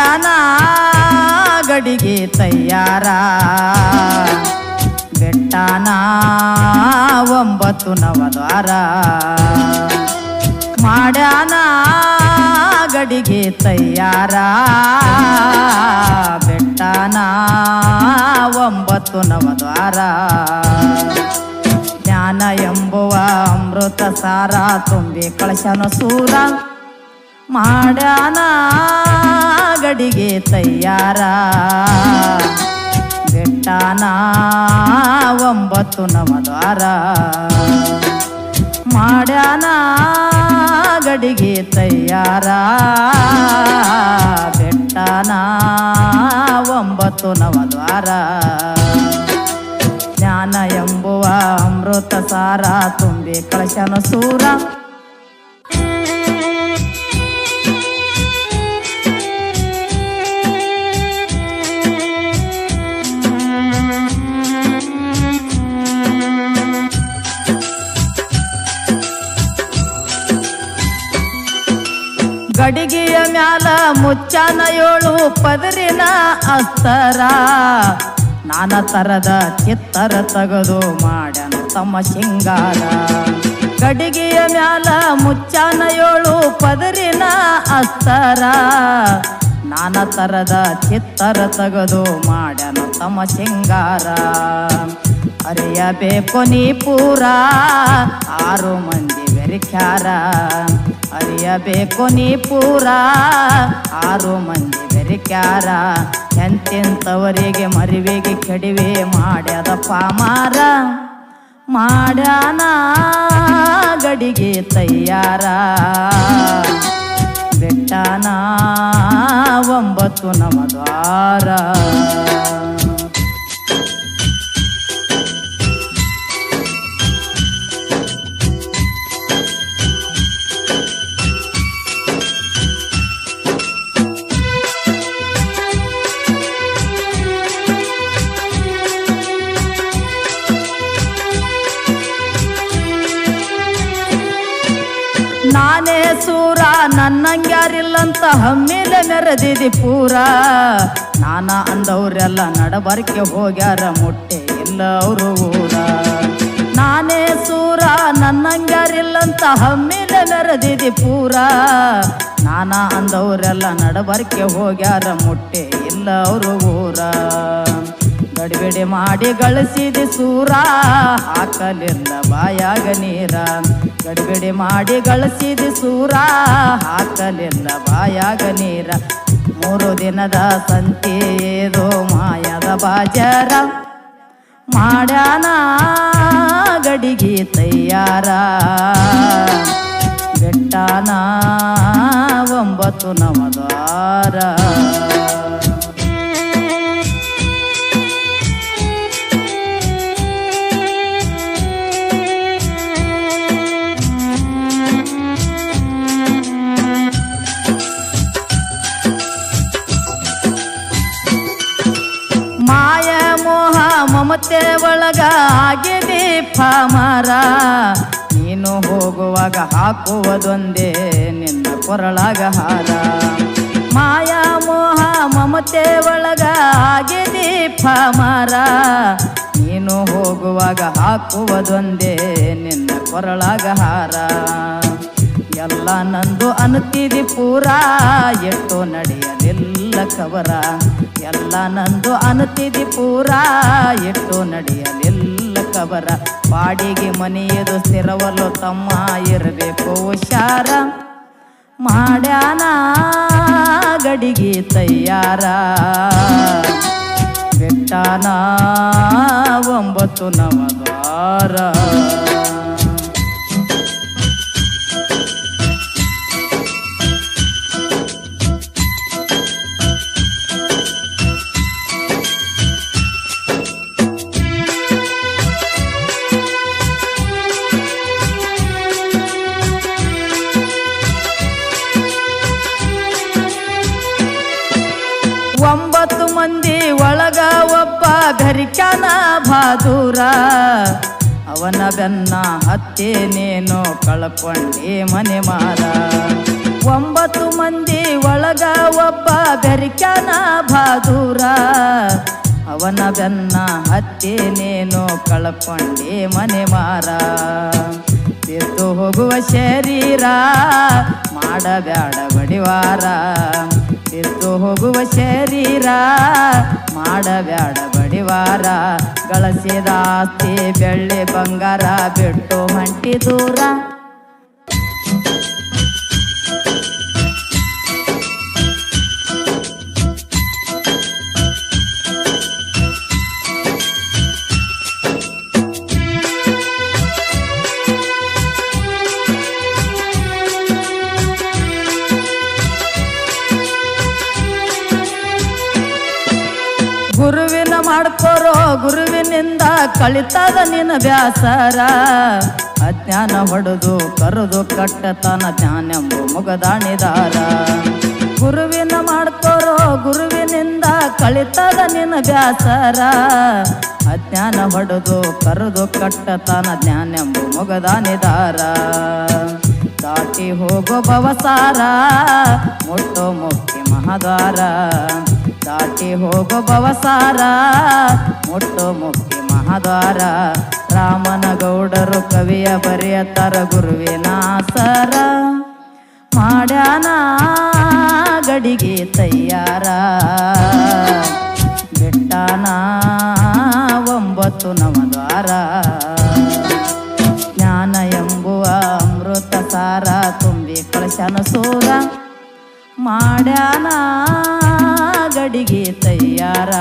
ಮಾಡ್ಯಾನ ಗಡಿಗೆ ತಯಾರ. ಬೆಟ್ಟನ ಒಂಬತ್ತು ನವದ್ವಾರ. ಮಾಡ್ಯಾನ ಗಡಿಗೆ ತಯಾರ. ಬೆಟ್ಟನ ಒಂಬತ್ತು ನವದ್ವಾರ. ಜ್ಞಾನ ಎಂಬುವ ಅಮೃತ ಸಾರ ತುಂಬಿ ಕಳಶನ ಸೂರ. ಮಾಡ್ಯಾನ ಗಡಿಗೆ ತಯ್ಯಾರ ಬೆಟ್ಟನ ಒಂಬತ್ತು ನವದ್ವಾರ. ಮಾಡ್ಯಾನ ಗಡಿಗೆ ತಯ್ಯಾರ ಬೆಟ್ಟನ ಒಂಬತ್ತು ನವದ್ವಾರ. ಜ್ಞಾನ ಎಂಬುವ ಅಮೃತ ಸಾರ ತುಂಬಿ ಕಳಶನ ಸೂರ. ಮ್ಯಾಲ ಮುಚ್ಚಾನ ಏಳು ಪದರಿನ ಅಸ್ತರ. ನಾನ ತರದ ಚಿತ್ತರ ತಗದು ಮಾಡ್ಯಾನ ತಮ್ಮ ಶೃಂಗಾರ. ಕಡಿಗೆಯ ಮ್ಯಾಲ ಮುಚ್ಚಾನ ಏಳು ಪದರಿನ ಅಸ್ತರ. ನಾನ ತರದ ಚಿತ್ತರ ತಗದು ಮಾಡ್ಯಾನ ತಮ್ಮ ಶೃಂಗಾರ. ಅರಿಯಬೇಕು ನೀ ಪೂರ, ಆರು ಮಂದಿ ಬೆರಿಕ್ಯಾರ. ಅರಿಯಬೇಕು ನೀ ಪೂರ. ಆರು ಮಂದಿ ಬೆರಿಕ್ಯಾರ. ಎಂತೆಂಥವರಿಗೆ ಮರಿವಿಗೆ ಕೆಡಿವೆ ಮಾಡ್ಯದ ಪಾಮಾರ. ಮಾಡ್ಯಾನ ಗಡಿಗೆ ತಯ್ಯಾರ ಬೆಟ್ಟನ ಒಂಬತ್ತು ನವದ್ವಾರ ನನ್ನಂಗ್ಯಾರಿಲ್ಲಂತ ಹಮ್ಮಿಲೆ ಮೆರೆದಿದಿ ಪೂರ. ನಾನ ಅಂದವ್ರೆಲ್ಲ ನಡಬರ್ಕೆ ಹೋಗ್ಯಾರ ಮೊಟ್ಟೆ ಇಲ್ಲ ಅವರು ಊರ. ನಾನೇ ಸೂರ ನನ್ನಂಗ್ಯಾರಿಲ್ಲಂತ ಹಮ್ಮಿಲೆ ಮೆರೆದಿದಿ ಪೂರ. ನಾನ ಅಂದವರೆಲ್ಲ ನಡಬರ್ಕೆ ಹೋಗ್ಯಾರ ಮೊಟ್ಟೆ ಇಲ್ಲ ಅವರು ಊರ. ಗಡಿಬಿಡಿ ಮಾಡಿ ಗಳಿಸಿದಿ ಸೂರ, ಹಾಕಲಿಲ್ಲ ಬಾಯಾಗ ನೀರ. ಗಡಿಬಿಡಿ ಮಾಡಿ ಗಳಿಸಿದ ಸೂರ, ಹಾಕಲಿಲ್ಲ ಬಾಯಾಗ ನೀರ. ಮೂರು ದಿನದ ಸಂತೆ ಏದೋ ಮಾಯದ ಬಾಜಾರ. ಮಾಡ್ಯಾನ ಗಡಿಗೆ ತಯಾರ. ಬೆಟ್ಟಾನ ಒಂಬತ್ತು ನವದ್ವಾರ ಮಮತೆ ಒಳಗ ಆಗಿದೆ ಫಾಮರ ನೀನು ಹೋಗುವಾಗ ಹಾಕುವುದೊಂದೇ ನಿನ್ನ ಕೊರಳಾಗ ಹಾರ. ಮಾಯಾ ಮೋಹ ಮಮತೆ ಒಳಗ ಆಗಿದೆ ಫಾಮರ ನೀನು ಹೋಗುವಾಗ ಹಾಕುವುದೊಂದೇ ನಿನ್ನ ಕೊರಳಾಗ ಹಾರ. ಎಲ್ಲ ನಂದು ಅನುತ್ತಿದಿ ಪೂರ ಎಟ್ಟು ನಡೆಯಲಿಲ್ಲ ಕವರ. ಎಲ್ಲ ನಂದು ಅನುತಿದಿ ಪೂರ. ಎಟ್ಟು ನಡೆಯಲಿಲ್ಲ ಕವರ. ಬಾಡಿಗೆ ಮನೆಯದು ಸ್ಥಿರವಲು ತಮ್ಮ ಇರಬೇಕು ಹುಷಾರ. ಮಾಡ್ಯಾನ ಗಡಿಗೆ ತಯ್ಯಾರ ಬೆಟ್ಟಾನ ಒಂಬತ್ತು ನವದ್ವಾರ. ಗರಿಕನ ಬಾದುರ ಅವನ ಬೆನ್ನ ಹತ್ತಿ ನೀನು ಕಳ್ಕೊಂಡಿ ಮನೆ ಮಾರ. ಒಂಬತ್ತು ಮಂದಿ ಒಳಗ ಒಬ್ಬ ಬೆರಿಕನ ಬಾದುರ ಅವನ ಬೆನ್ನ ಹತ್ತಿ ನೀನು ಕಳ್ಕೊಂಡಿ ಮನೆ ಮಾರ. ಬಿದ್ದು ಹೋಗುವ ಶರೀರ ಮಾಡಬೇಡ ಬಡಿವಾರ ಬಿದ್ದು ಹೋಗುವ ಶರೀರ ಮಾಡಬ್ಯಾಡ ಬಡಿವಾರ ಗಳಸಿದಾಸ್ತಿ ಬೆಳ್ಳಿ ಬಂಗಾರ ಬಿಟ್ಟು ಹೊಂಟಿ ದೂರ. ಮಾಡ್ಕೋರೋ ಗುರುವಿನಿಂದ ಕಳಿತದ ನಿನ್ನ ಬ್ಯಾಸರ ಅಜ್ಞಾನ ಹೊಡೆದು ಕರೆದು ಕಟ್ಟತನ ಜ್ಞಾನೆಂಬು ಮುಗದಾಣಿದಾರ. ಗುರುವಿನ ಮಾಡ್ಕೋರೋ ಗುರುವಿನಿಂದ ಕಳಿತದ ನಿನ್ನ ಬ್ಯಾಸರ ಅಜ್ಞಾನ ಹೊಡೆದು ಕರೆದು ಕಟ್ಟತನ ಜ್ಞಾನೆಂಬು ಮುಗದಾನಿದಾರ ದಾಟಿ ಹೋಗೋ ಭವಸಾರ, ಮುಟ್ಟೋ ಮುಕ್ತಿ ಮಹದಾರ. ದಾಟಿ ಹೋಗೋ ಭವಸಾರ ಮುಟ್ಟೋ ಮುಕ್ತಿ ಮಹಾದ್ವಾರ. ರಾಮನ ಗೌಡರು ಕವಿಯ ಬರೆಯತ್ತಾರ ಗುರುವಿನ ಸರ ಮಾಡ್ಯಾನ ಗಡಿಗೆ ತಯ್ಯಾರ ಬಿಟ್ಟಾನ ಒಂಬತ್ತು ನಮದ್ವಾರ ಜ್ಞಾನ ಎಂಬುವ ಅಮೃತ ಸಾರ ತುಂಬಿ ಕಳಶನ ಸೂರ. ಮಾಡ್ಯಾನ ಗಡಿಗೆ ತಯ್ಯಾರ